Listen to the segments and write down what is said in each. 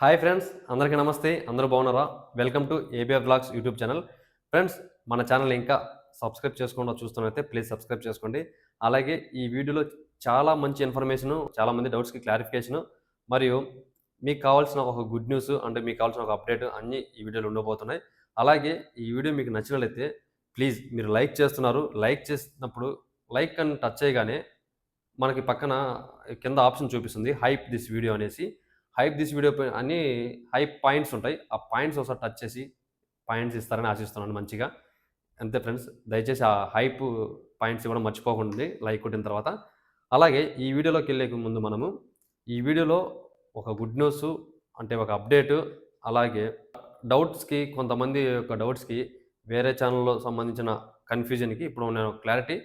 Hi friends అందరికీ నమస్తే అందరూ బాగున్నారా? Welcome to ABR blogs YouTube channel. Friends మన ఛానల్ ఇంకా సబ్స్క్రైబ్ చేసుకుండా చూస్తున్నైతే ప్లీజ్ సబ్స్క్రైబ్ చేసుకోండి. అలాగే ఈ వీడియోలో చాలా మంచి ఇన్ఫర్మేషన్ చాలా మంది డౌట్స్కి క్లారిఫికేషన్ మరియు మీకు కావాల్సిన ఒక గుడ్ న్యూస్ అంటే మీకు కావాల్సిన ఒక అప్డేట్ అన్నీ ఈ వీడియోలో ఉండబోతున్నాయి. అలాగే ఈ వీడియో మీకు నచ్చినట్లయితే ప్లీజ్ మీరు లైక్ చేస్తున్నారు. లైక్ చేసినప్పుడు లైక్ అని టచ్ చేయగానే మనకి పక్కన కింద ఆప్షన్ చూపిస్తుంది హైప్ దిస్ వీడియో అనేసి. హైప్ దిస్ వీడియో అని అన్ని హైప్ పాయింట్స్ ఉంటాయి. ఆ పాయింట్స్ ఒకసారి టచ్ చేసి పాయింట్స్ ఇస్తారని ఆశిస్తున్నాను మంచిగా. అంతే ఫ్రెండ్స్ దయచేసి ఆ హైప్ పాయింట్స్ ఇవ్వడం మర్చిపోకండి. లైక్ కొట్టిన తర్వాత. అలాగే ఈ వీడియోలోకి వెళ్ళే ముందు మనము ఈ వీడియోలో ఒక గుడ్ న్యూస్ అంటే ఒక అప్డేట్ అలాగే డౌట్స్కి కొంతమంది యొక్క డౌట్స్కి వేరే ఛానల్లో సంబంధించిన కన్ఫ్యూజన్కి ఇప్పుడు నేను క్లారిటీ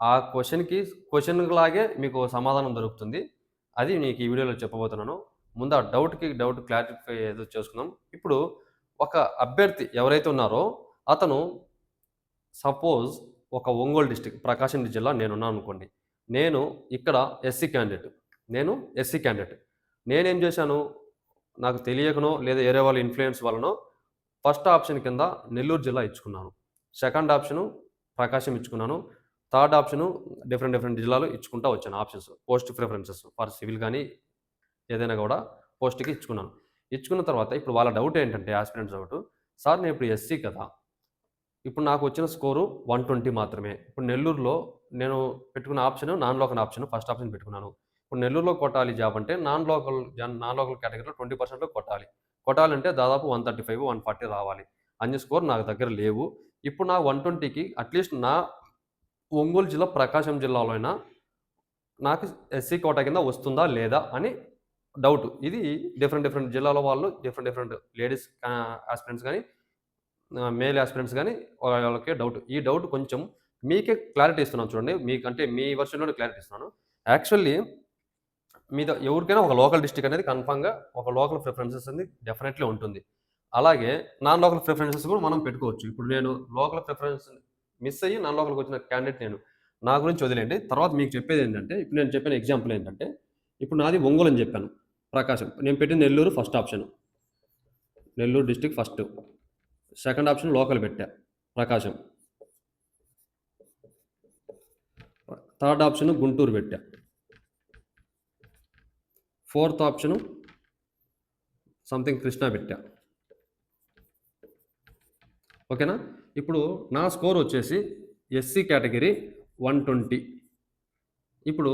ఆ క్వశ్చన్కి క్వశ్చన్ లాగే మీకు సమాధానం దొరుకుతుంది. అది మీకు ఈ వీడియోలో చెప్పబోతున్నాను. ముందు ఆ డౌట్కి డౌట్ క్లారిఫై ఏదో చేసుకున్నాం ఇప్పుడు ఒక అభ్యర్థి ఎవరైతే ఉన్నారో అతను సపోజ్ ఒక ఒంగోలు డిస్టిక్ ప్రకాశం జిల్లా నేనున్నాను అనుకోండి. నేను ఇక్కడ ఎస్సీ క్యాండిడేట్ నేను ఎస్సీ క్యాండిడేట్. నేనేం చేశాను? నాకు తెలియకనో లేదా వేరే వాళ్ళ ఇన్ఫ్లుయెన్స్ వలనో ఫస్ట్ ఆప్షన్ కింద నెల్లూరు జిల్లా ఇచ్చుకున్నాను. సెకండ్ ఆప్షను ప్రకాశం ఇచ్చుకున్నాను. థర్డ్ ఆప్షను డిఫరెంట్ డిఫరెంట్ జిల్లాలు ఇచ్చుకుంటా వచ్చాను. Options post preferences for civil కానీ ఏదైనా కూడా పోస్ట్కి ఇచ్చుకున్నాను. ఇచ్చుకున్న తర్వాత ఇప్పుడు వాళ్ళ డౌట్ ఏంటంటే ఆస్పిరెంట్స్ డౌట్ సార్ నేను ఇప్పుడు ఎస్సీ కదా ఇప్పుడు నాకు వచ్చిన స్కోరు వన్ ట్వంటీ మాత్రమే. ఇప్పుడు నెల్లూరులో నేను పెట్టుకున్న option non local option first option పెట్టుకున్నాను. ఇప్పుడు నెల్లూరులో కొట్టాలి జాబ్ అంటే నాన్ లోకల్ నాన్ లోకల్ కేటగిరీలో ట్వంటీ పర్సెంట్లో కొట్టాలి. కొట్టాలంటే దాదాపు one thirty five one forty రావాలి. అన్ని స్కోర్ నాకు దగ్గర లేవు. ఇప్పుడు నా వన్ ట్వంటీకి అట్లీస్ట్ నా ఒంగోలు జిల్లా ప్రకాశం జిల్లాలో అయినా నాకు ఎస్సీ కోటా కింద వస్తుందా లేదా అని డౌట్. ఇది డిఫరెంట్ డిఫరెంట్ జిల్లాలో వాళ్ళు డిఫరెంట్ డిఫరెంట్ లేడీస్ ఆస్పిరెంట్స్ కానీ మేల్ ఆస్పిరెంట్స్ కానీ వాళ్ళకి డౌట్. ఈ డౌట్ కొంచెం మీకే క్లారిటీ ఇస్తున్నాను చూడండి. మీకంటే మీ వర్షన్లోనే క్లారిటీ ఇస్తున్నాను. యాక్చువల్లీ మీద ఎవరికైనా ఒక లోకల్ డిస్టిక్ అనేది కన్ఫామ్గా ఒక లోకల్ ప్రిఫరెన్సెస్ అనేది డెఫినెట్లీ ఉంటుంది. అలాగే నాన్ లోకల్ ప్రిఫరెన్సెస్ కూడా మనం పెట్టుకోవచ్చు. ఇప్పుడు నేను లోకల్ ప్రిఫరెన్స్ మిస్ అయ్యి నాన్ లోకల్కి వచ్చిన క్యాండిడేట్ నేను. నా గురించి వదిలేండి తర్వాత మీకు చెప్పేది ఏంటంటే ఇప్పుడు నేను చెప్పిన ఎగ్జాంపుల్ ఏంటంటే ఇప్పుడు నాది ఒంగోలు అని చెప్పాను. ప్రకాశం. నేను పెట్టిన Nellore first option Nellore district first second option local పెట్టా ప్రకాశం. థర్డ్ ఆప్షన్ గుంటూరు పెట్టా. ఫోర్త్ ఆప్షన్ సంథింగ్ కృష్ణా పెట్టా. ఓకేనా ఇప్పుడు నా స్కోర్ వచ్చేసి ఎస్సీ కేటగిరీ వన్ ట్వంటీ ఇప్పుడు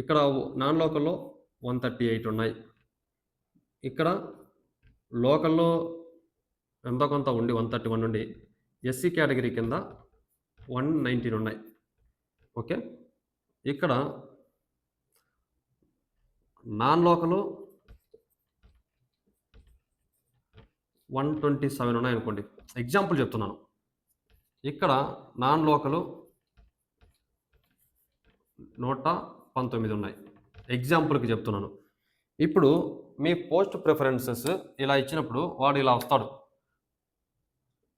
ఇక్కడ నాన్ లోకల్లో వన్ థర్టీ ఎయిట్ ఉన్నాయి. ఇక్కడ లోకల్లో ఎంతో కొంత ఉండి వన్ థర్టీ వన్ ఉండి ఎస్సీ కేటగిరీ కింద వన్ నైన్టీన్ ఉన్నాయి. ఓకే? ఇక్కడ non local one twenty seven ఉన్నాయి అనుకోండి. ఎగ్జాంపుల్ చెప్తున్నాను. ఇక్కడ నాన్ లోకలు నూట పంతొమ్మిది ఉన్నాయి. ఎగ్జాంపుల్కి చెప్తున్నాను. ఇప్పుడు మీ పోస్ట్ ప్రిఫరెన్సెస్ ఇలా ఇచ్చినప్పుడు వాడు ఇలా వస్తాడు.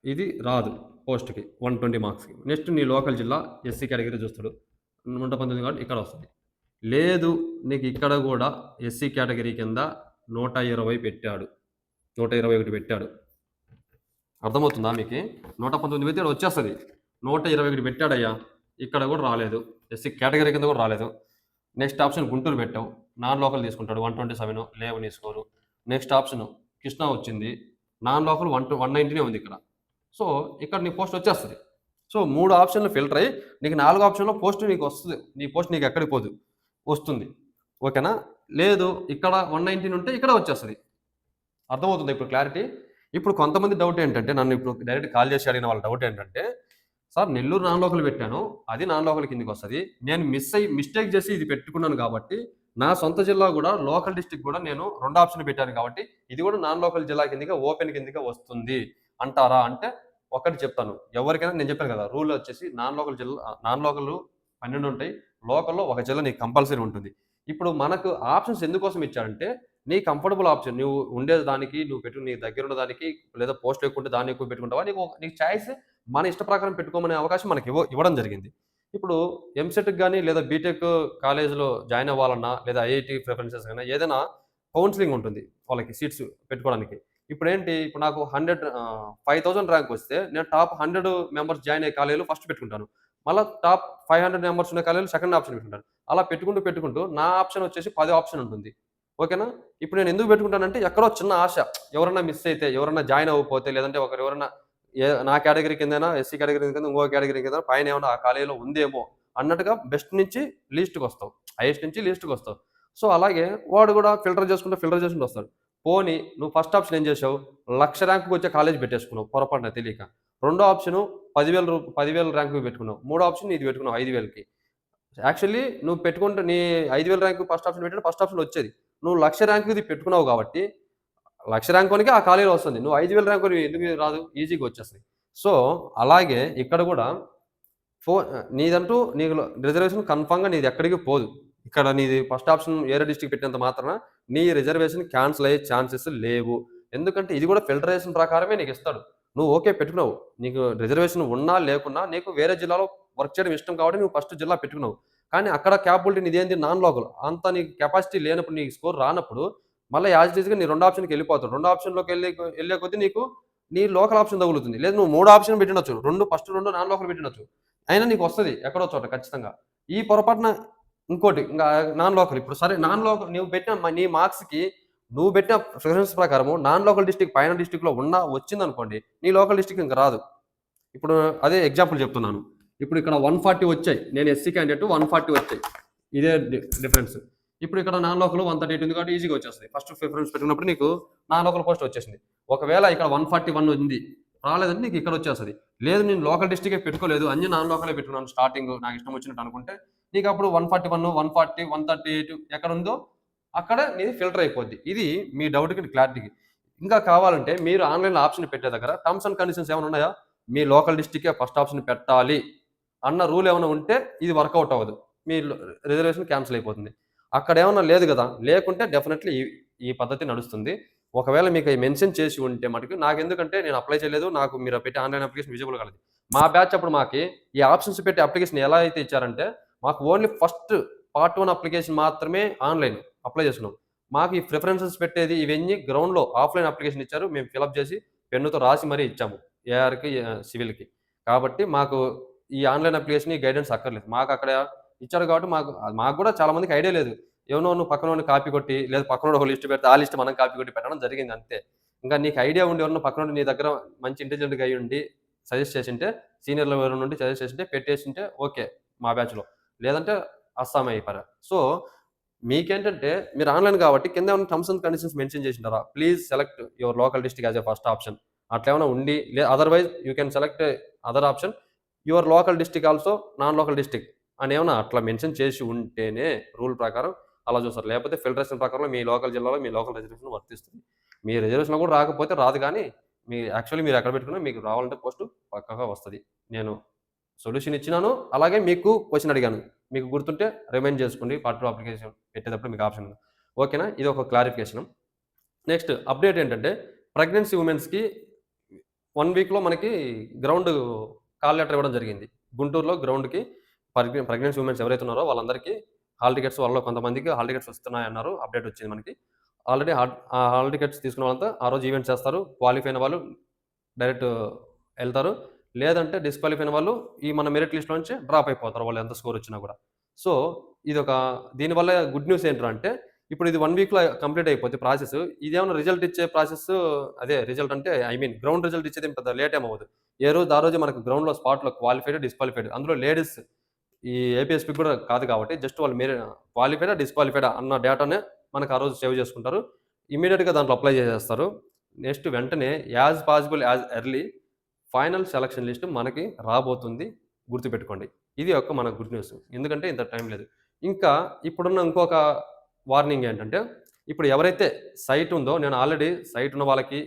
ఇది రాదు పోస్ట్కి వన్ ట్వంటీ మార్క్స్కి. నెక్స్ట్ నీ లోకల్ జిల్లా ఎస్సీ కేటగిరీ చూస్తాడు. నూట పంతొమ్మిది కాబట్టి ఇక్కడ వస్తుంది. లేదు నీకు ఇక్కడ కూడా ఎస్సీ కేటగిరీ కింద నూట ఇరవై పెట్టాడు. నూట ఇరవై ఒకటి పెట్టాడు. అర్థమవుతుందా మీకు? నూట పంతొమ్మిది పెడితే వచ్చేస్తుంది. నూట ఇరవై ఒకటి పెట్టాడయ్యా. ఇక్కడ కూడా రాలేదు. ఎస్సీ కేటగిరీ కింద కూడా రాలేదు. నెక్స్ట్ ఆప్షన్ గుంటూరు పెట్టావు. నాన్ లోకల్ తీసుకుంటాడు. వన్ ట్వంటీ సెవెన్ లేవని తీసుకోరు స్కోరు. నెక్స్ట్ ఆప్షన్ కృష్ణా వచ్చింది. Non local one two one నైంటీనే ఉంది ఇక్కడ. సో ఇక్కడ నీ పోస్ట్ వచ్చేస్తుంది. సో మూడు ఆప్షన్లు ఫిల్టర్ అయ్యి నీకు నాలుగు ఆప్షన్లో పోస్ట్ నీకు వస్తుంది. నీ పోస్ట్ నీకు ఎక్కడికి పోదు. వస్తుంది. ఓకేనా? లేదు ఇక్కడ వన్ నైన్టీన్ ఉంటే ఇక్కడ వచ్చేస్తుంది. అర్థమవుతుంది ఇప్పుడు క్లారిటీ? ఇప్పుడు కొంతమంది డౌట్ ఏంటంటే నన్ను ఇప్పుడు డైరెక్ట్ కాల్ చేసి అడిగిన వాళ్ళ డౌట్ ఏంటంటే సార్ నెల్లూరు నాన్ లోకల్ పెట్టాను. అది నాన్ లోకల్ కిందకి వస్తుంది. నేను మిస్ అయ్యి మిస్టేక్ చేసి ఇది పెట్టుకున్నాను కాబట్టి నా సొంత జిల్లా కూడా లోకల్ డిస్టిక్ కూడా నేను రెండు ఆప్షన్ పెట్టాను కాబట్టి ఇది కూడా నాన్ లోకల్ జిల్లా కిందగా ఓపెన్ కిందగా వస్తుంది. అంటారా అంటే ఒకటి చెప్తాను. ఎవరికైనా నేను చెప్పాను కదా రూల్ వచ్చేసి నాన్ లోకల్ జిల్లా నాన్ లోకల్ పన్నెండు ఉంటాయి. లోకల్లో ఒక జిల్లా నీకు కంపల్సరీ ఉంటుంది. ఇప్పుడు మనకు ఆప్షన్స్ ఎందుకోసం ఇచ్చారంటే నీ కంఫర్టబుల్ ఆప్షన్ నువ్వు ఉండేదానికి నువ్వు పెట్టు నీ దగ్గర ఉన్న దానికి లేదా పోస్ట్ ఎక్కువ ఉంటే దాన్ని ఎక్కువ పెట్టుకుంటావా? నీకు ఒక- నీకు చాయిస్ మన ఇష్ట ప్రకారం పెట్టుకోమనే అవకాశం మనకి ఇవ్వ ఇవ్వడం జరిగింది. ఇప్పుడు ఎంసెట్కి కానీ లేదా బీటెక్ కాలేజీలో జాయిన్ అవ్వాలన్నా లేదా ఐఐటి ప్రిఫరెన్సెస్ కానీ ఏదైనా కౌన్సిలింగ్ ఉంటుంది వాళ్ళకి సీట్స్ పెట్టుకోవడానికి. ఇప్పుడు ఏంటి ఇప్పుడు నాకు హండ్రెడ్ ఫైవ్ థౌసండ్ ర్యాంక్ వస్తే నేను టాప్ హండ్రెడ్ మెంబర్స్ జాయిన్ అయ్యే కాలేజీలో ఫస్ట్ పెట్టుకుంటాను. మళ్ళీ టాప్ ఫైవ్ హండ్రెడ్ మెంబర్స్ ఉన్న కాలేజీలో సెకండ్ ఆప్షన్ పెట్టుకుంటాను. అలా పెట్టుకుంటూ పెట్టుకుంటూ నా ఆప్షన్ వచ్చేసి పది ఆప్షన్ ఉంటుంది. ఓకేనా? ఇప్పుడు నేను ఎందుకు పెట్టుకుంటానంటే ఎక్కడో చిన్న ఆశ. ఎవరన్నా మిస్ అయితే ఎవరన్నా జాయిన్ అవ్వకపోతే లేదంటే ఒకరు ఎవరైనా ఏ నా కేటగిరీ కిందైనా ఎస్సీ కేటగిరీ కింద ఇంకో కేటగిరీ కింద పైన ఏమన్నా ఆ కాలేజీలో ఉందేమో అన్నట్టుగా బెస్ట్ నుంచి లీస్ట్కి వస్తావు. హైయెస్ట్ నుంచి లీస్ట్కి వస్తావు. సో అలాగే వాడు కూడా ఫిల్టర్ చేసుకుంటూ ఫిల్టర్ చేసుకుంటూ వస్తాడు. పోనీ నువ్వు ఫస్ట్ ఆప్షన్ ఏం చేసావు? లక్ష ర్యాంకుకి వచ్చే కాలేజ్ పెట్టేసుకున్నావు పొరపాటున తెలియక. రెండో ఆప్షను పదివేల రూ పదివేల ర్యాంకు పెట్టుకున్నావు. మూడో ఆప్షన్ ఇది పెట్టుకున్నావు ఐదు వేలకి. యాక్చువల్లీ నువ్వు పెట్టుకుంటే నీ ఐదు వేల ర్యాంకు ఫస్ట్ ఆప్షన్ పెట్టిన ఫస్ట్ ఆప్షన్ వచ్చేది. నువ్వు లక్ష ర్యాంకు ఇది పెట్టుకున్నావు కాబట్టి లక్ష ర్యాంకునికి ఆ కాలేజీలో వస్తుంది. నువ్వు ఐదు వేల ర్యాంకు ఎందుకు రాదు? ఈజీగా వచ్చేస్తుంది సో అలాగే ఇక్కడ కూడా ఫో నీదంటూ నీకు రిజర్వేషన్ కన్ఫామ్గా నీది ఎక్కడికి పోదు. ఇక్కడ నీది ఫస్ట్ ఆప్షన్ ఏరే డిస్టిక్ పెట్టినంత మాత్రాన నీ రిజర్వేషన్ క్యాన్సిల్ అయ్యే ఛాన్సెస్ లేవు. ఎందుకంటే ఇది కూడా ఫిల్టరేషన్ ప్రకారమే నీకు ఇస్తాడు. నువ్వు ఓకే పెట్టుకున్నావు. నీకు రిజర్వేషన్ ఉన్నా లేకున్నా నీకు వేరే జిల్లాలో వర్క్ చేయడం ఇష్టం కాబట్టి నువ్వు ఫస్ట్ జిల్లా పెట్టుకున్నావు. కానీ అక్కడ క్యాపబిలిటీ నీదేంటి నాన్ లోకల్. అంత నీకు కెపాసిటీ లేనప్పుడు నీకు స్కోర్ రానప్పుడు మళ్ళీ యాజ్ ఈజ్గా నీ రెండు ఆప్షన్కి వెళ్ళిపోతావు. రెండు ఆప్షన్లోకి వెళ్ళే వెళ్ళే కొద్దీ నీకు నీ లోకల్ ఆప్షన్ తగులుతుంది. లేదు నువ్వు మూడు ఆప్షన్ పెట్టినచ్చు. రెండు ఫస్ట్ రెండు నాన్ లోకల్ పెట్టినచ్చు. అయినా నీకు వస్తుంది ఎక్కడో చోట ఖచ్చితంగా. ఈ పొరపాటున ఇంకోటి ఇంకా నాన్ లోకల్ ఇప్పుడు సరే నాన్ లోకల్ నువ్వు పెట్టిన నీ మార్క్స్కి నువ్వు పెట్టిన ప్రిఫరెన్స్ ప్రకారము నాన్ లోకల్ డిస్టిక్ పైన డిస్టిక్లో ఉన్న వచ్చింది అనుకోండి నీ లోకల్ డిస్టిక్ ఇంకా రాదు. ఇప్పుడు అదే ఎగ్జాంపుల్ చెప్తున్నాను. ఇప్పుడు ఇక్కడ వన్ ఫార్టీ వచ్చాయి. నేను ఎస్సీ క్యాండిడేట్ వన్ ఫార్టీ వచ్చాయి. ఇదే డిఫరెన్స్ ఇప్పుడు ఇక్కడ non local one thirty eight ఉంది కాబట్టి ఈజీగా వచ్చేస్తుంది. ఫస్ట్ ప్రిఫరెన్స్ పెట్టుకున్నప్పుడు నీకు నాన్ లోకల్ పోస్ట్ వచ్చేసింది. ఒకవేళ ఇక్కడ వన్ ఫార్టీ వన్ ఉంది రాలేదని నీకు ఇక్కడ వచ్చేస్తుంది. లేదు నేను లోకల్ డిస్టికే పెట్టుకోలేదు అన్ని నాన్ లోకలే పెట్టుకున్నాను. స్టార్టింగ్ నాకు ఇష్టం వచ్చినట్టు అనుకుంటే నీకు అప్పుడు one forty one one forty one thirty eight ఎక్కడ ఉందో అక్కడ నీది ఫిల్టర్ అయిపోద్ది. ఇది మీ డౌట్కి క్లారిటీకి ఇంకా కావాలంటే మీరు ఆన్లైన్లో ఆప్షన్ పెట్టే దగ్గర టర్మ్స్ అండ్ కండిషన్స్ ఏమైనా ఉన్నాయా? మీ లోకల్ డిస్టికే ఫస్ట్ ఆప్షన్ పెట్టాలి అన్న రూల్ ఏమైనా ఉంటే ఇది వర్కౌట్ అవ్వదు. మీ రిజర్వేషన్ క్యాన్సిల్ అయిపోతుంది. అక్కడ ఏమైనా లేదు కదా. లేకుంటే డెఫినెట్లీ ఈ ఈ పద్ధతి నడుస్తుంది. ఒకవేళ మీకు మెన్షన్ చేసి ఉంటే మటుకు నాకు ఎందుకంటే నేను అప్లై చేయలేదు నాకు మీరు పెట్టి ఆన్లైన్ అప్లికేషన్ విజిబుల్ కలదు. మా బ్యాచ్ అప్పుడు మాకు ఈ ఆప్షన్స్ పెట్టి అప్లికేషన్ ఎలా అయితే ఇచ్చారంటే మాకు only first part one application మాత్రమే ఆన్లైన్ అప్లై చేసినాం మాకు ఈ ప్రిఫరెన్సెస్ పెట్టేది ఇవన్నీ గ్రౌండ్లో ఆఫ్లైన్ అప్లికేషన్ ఇచ్చారు. మేము ఫిలప్ చేసి పెన్నుతో రాసి మరీ ఇచ్చాము ఏఆర్కి సివిల్కి. కాబట్టి మాకు ఈ ఆన్లైన్ అప్లికేషన్ ఈ గైడెన్స్ అక్కర్లేదు. మాకు అక్కడ ఇచ్చారు కాబట్టి మాకు మాకు కూడా చాలా మందికి ఐడియా లేదు. ఎవనో నువ్వు పక్కన కాపీ కొట్టి లేదా పక్కన ఒక లిస్ట్ పెడితే ఆ లిస్ట్ మనం కాపీ కొట్టి పెట్టడం జరిగింది అంతే. ఇంకా నీకు ఐడియా ఉండి ఎవరన్నా పక్కన నీ దగ్గర మంచి ఇంటెలిజెంట్గా అయ్యి ఉండి సజెస్ట్ చేసింటే సీనియర్లు ఎవరు నుండి సజెస్ట్ చేసింటే పెట్టేసింటే ఓకే మా బ్యాచ్లో లేదంటే అస్సాం అయిపోయారు సో మీకేంటంటే మీరు ఆన్లైన్ కాబట్టి కింద ఏమైనా terms and conditions mention చేసింటారా? Please select your local district as a first option అట్లా ఏమైనా ఉండి లే otherwise you can select other option your local district also non local district అని ఏమైనా అట్లా మెన్షన్ చేసి ఉంటేనే రూల్ ప్రకారం అలా చూస్తారు. లేకపోతే ఫిల్టరేషన్ ప్రకారం మీ లోకల్ జిల్లాలో మీ లోకల్ రిజర్వేషన్ వర్తిస్తుంది. మీ రిజర్వేషన్ కూడా రాకపోతే రాదు కానీ మీ యాక్చువల్లీ మీరు ఎక్కడ పెట్టుకున్నా మీకు రావాలంటే పోస్ట్ పక్కగా వస్తుంది. నేను సొల్యూషన్ ఇచ్చినాను అలాగే మీకు క్వశ్చన్ అడిగాను. మీకు గుర్తుంటే రిమైండ్ చేసుకోండి. పార్ట్ టూ అప్లికేషన్ పెట్టేటప్పుడు మీకు ఆప్షన్ ఉంది. ఓకేనా? ఇది ఒక క్లారిఫికేషన్. నెక్స్ట్ అప్డేట్ ఏంటంటే ప్రెగ్నెన్సీ ఉమెన్స్కి వన్ వీక్లో మనకి గ్రౌండ్ కాల్ లెటర్ ఇవ్వడం జరిగింది. గుంటూరులో గ్రౌండ్కి ప్రెగ్నెన్సీ ఉమెన్స్ ఎవరైతే ఉన్నారో వాళ్ళందరికీ హాల్ టికెట్స్ వాళ్ళలో కొంతమందికి హాల్ టికెట్స్ వస్తున్నాయి అన్నారు అప్డేట్ వచ్చింది మనకి. ఆల్రెడీ ఆ హాల్ టికెట్స్ తీసుకున్న వాళ్ళంతా ఆ రోజు ఈవెంట్ చేస్తారు. క్వాలిఫై అయిన వాళ్ళు డైరెక్ట్ వెళ్తారు. లేదంటే డిస్క్వాలిఫై అయిన వాళ్ళు ఈ మన మెరిట్ లిస్ట్లో నుంచి డ్రాప్ అయిపోతారు వాళ్ళు ఎంత స్కోర్ వచ్చినా కూడా. సో ఇది ఒక దీనివల్ల గుడ్ న్యూస్ ఏంటంటే ఇప్పుడు ఇది వన్ వీక్లో కంప్లీట్ అయిపోతే ప్రాసెస్. ఇదేమైనా రిజల్ట్ ఇచ్చే ప్రాసెస్? అదే రిజల్ట్ అంటే ఐ మీన్ గ్రౌండ్ రిజల్ట్ ఇచ్చేది పెద్ద లేట్ ఏమవుతుంది ఏ రోజు ఆ రోజు మనకు గ్రౌండ్లో స్పాట్లో క్వాలిఫైడ్ డిస్క్వాలిఫైడ్ అందులో లేడీస్ ఈ ఏపీఎస్పీ కూడా కాదు కాబట్టి జస్ట్ వాళ్ళు మీరు క్వాలిఫైడా డిస్క్వాలిఫైడా అన్న డేటానే మనకు ఆ రోజు సేవ్ చేసుకుంటారు. ఇమీడియట్గా దాంట్లో అప్లై చేసేస్తారు. నెక్స్ట్ వెంటనే as possible as early final selection list మనకి రాబోతుంది. గుర్తుపెట్టుకోండి. ఇది ఒక మన గుడ్ న్యూస్ ఎందుకంటే ఇంత టైం లేదు. ఇంకా ఇప్పుడున్న ఇంకొక వార్నింగ్ ఏంటంటే ఇప్పుడు ఎవరైతే సైట్ ఉందో నేను ఆల్రెడీ సైట్ ఉన్న వాళ్ళకి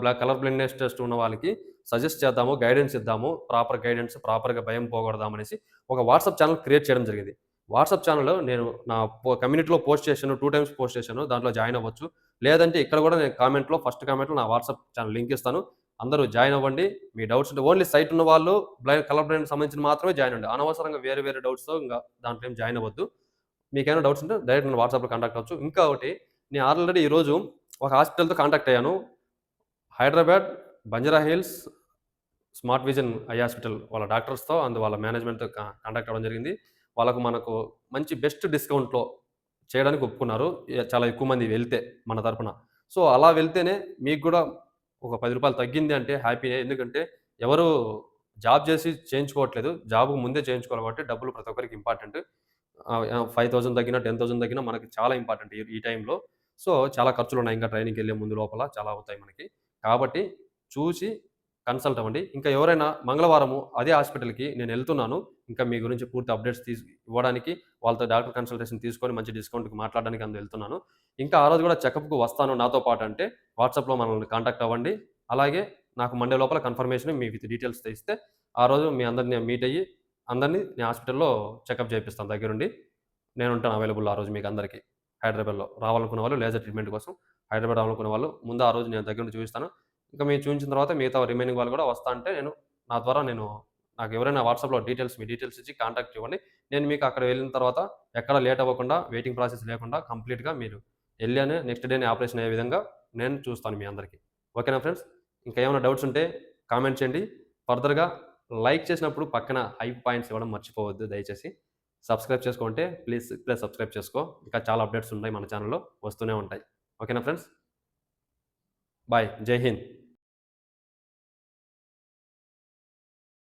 బ్లాక్ కలర్ బ్లైండ్నెస్ టెస్ట్ ఉన్న వాళ్ళకి సజెస్ట్ చేద్దాము గైడెన్స్ ఇద్దాము ప్రాపర్ గైడెన్స్ ప్రాపర్గా భయం పోగొడదాం అనేసి ఒక వాట్సాప్ ఛానల్ క్రియేట్ చేయడం జరిగింది. వాట్సాప్ ఛానల్లో నేను నా కమ్యూనిటీలో పోస్ట్ చేశాను టూ టైమ్స్ పోస్ట్ చేశాను దాంట్లో జాయిన్ అవ్వచ్చు. లేదంటే ఇక్కడ కూడా నేను కామెంట్లో ఫస్ట్ కామెంట్లో నా వాట్సాప్ ఛానల్ లింక్ ఇస్తాను. అందరూ జాయిన్ అవ్వండి. మీ డౌట్స్ ఉంటే ఓన్లీ సైట్ ఉన్న వాళ్ళు బ్లైండ్ కలర్ బ్లైండ్ సంబంధించిన మాత్రమే జాయిన్ అండి అనవసరంగా వేరే వేరే డౌట్స్తో ఇంకా దాంట్లో ఏం జాయిన్ అవ్వద్దు. మీకేమైనా డౌట్స్ ఉంటే డైరెక్ట్ నేను వాట్సాప్లో కాంటాక్ట్ అవ్వచ్చు. ఇంకా ఒకటి నేను ఆల్రెడీ ఈరోజు ఒక హాస్పిటల్తో కాంటాక్ట్ అయ్యాను. Hyderabad Banjara Hills Smart Vision Eye Hospital వాళ్ళ డాక్టర్స్తో అండ్ వాళ్ళ మేనేజ్మెంట్తో కాంటాక్ట్ అవ్వడం జరిగింది. వాళ్ళకు మనకు మంచి బెస్ట్ డిస్కౌంట్లో చేయడానికి ఒప్పుకున్నారు. చాలా ఎక్కువ మంది వెళ్తే మన తరపున. సో అలా వెళ్తేనే మీకు కూడా ఒక పది రూపాయలు తగ్గింది అంటే హ్యాపీ. ఎందుకంటే ఎవరు జాబ్ చేసి చేయించుకోవట్లేదు. జాబ్ ముందే చేయించుకోవాలి కాబట్టి డబ్బులు ప్రతి ఒక్కరికి ఇంపార్టెంట్. ఫైవ్ థౌసండ్ తగ్గినా టెన్ థౌసండ్ తగ్గినా మనకి చాలా ఇంపార్టెంట్ ఈ- ఈ టైంలో. సో చాలా ఖర్చులు ఉన్నాయి. ఇంకా ట్రైనింగ్కి వెళ్ళే ముందు లోపల చాలా అవుతాయి మనకి. కాబట్టి చూసి కన్సల్ట్ అవ్వండి. ఇంకా ఎవరైనా మంగళవారము అదే హాస్పిటల్కి నేను వెళ్తున్నాను. ఇంకా మీ గురించి పూర్తి అప్డేట్స్ తీసు ఇవ్వడానికి వాళ్ళతో డాక్టర్ కన్సల్టేషన్ తీసుకొని మంచి డిస్కౌంట్కి మాట్లాడడానికి అందులో వెళ్తున్నాను. ఇంకా ఆ రోజు కూడా చెకప్కి వస్తాను నాతో పాటు అంటే వాట్సాప్లో మనల్ని కాంటాక్ట్ అవ్వండి. అలాగే నాకు మండే లోపల కన్ఫర్మేషన్ మీ విత్ డీటెయిల్స్ తెస్తే ఆ రోజు మీ అందరిని మీట్ అయ్యి అందరినీ నేను హాస్పిటల్లో చెకప్ చేపిస్తాను దగ్గరుండి. నేను ఉంటాను అవైలబుల్ ఆ రోజు మీకు అందరికీ. హైదరాబాద్లో రావాలనుకున్న వాళ్ళు లేజర్ ట్రీట్మెంట్ కోసం హైదరాబాద్ అనుకునే వాళ్ళు ముందు ఆ రోజు నేను దగ్గర నుంచి చూపిస్తాను. ఇంకా మీరు చూపించిన తర్వాత మిగతా రిమైనింగ్ వాళ్ళు కూడా వస్తా అంటే నేను నా ద్వారా నేను నాకు ఎవరైనా వాట్సాప్లో డీటెయిల్స్ మీ డీటెయిల్స్ ఇచ్చి కాంటాక్ట్ ఇవ్వండి. నేను మీకు అక్కడ వెళ్ళిన తర్వాత ఎక్కడ లేట్ అవ్వకుండా వెయిటింగ్ ప్రాసెస్ లేకుండా కంప్లీట్గా మీరు వెళ్ళానే నెక్స్ట్ డేనే ఆపరేషన్ అయ్యే విధంగా నేను చూస్తాను మీ అందరికీ. ఓకేనా ఫ్రెండ్స్ ఇంకా ఏమైనా డౌట్స్ ఉంటే కామెంట్ చేయండి. ఫర్దర్గా లైక్ చేసినప్పుడు పక్కన హై పాయింట్స్ ఇవ్వడం మర్చిపోవద్దు దయచేసి. సబ్స్క్రైబ్ చేసుకుంటే ప్లీజ్ ప్లీజ్ సబ్స్క్రైబ్ చేసుకో. ఇంకా చాలా అప్డేట్స్ ఉన్నాయి మన ఛానల్లో వస్తూనే ఉంటాయి. ఓకేనా ఫ్రెండ్స్? బాయ్. జై హింద్.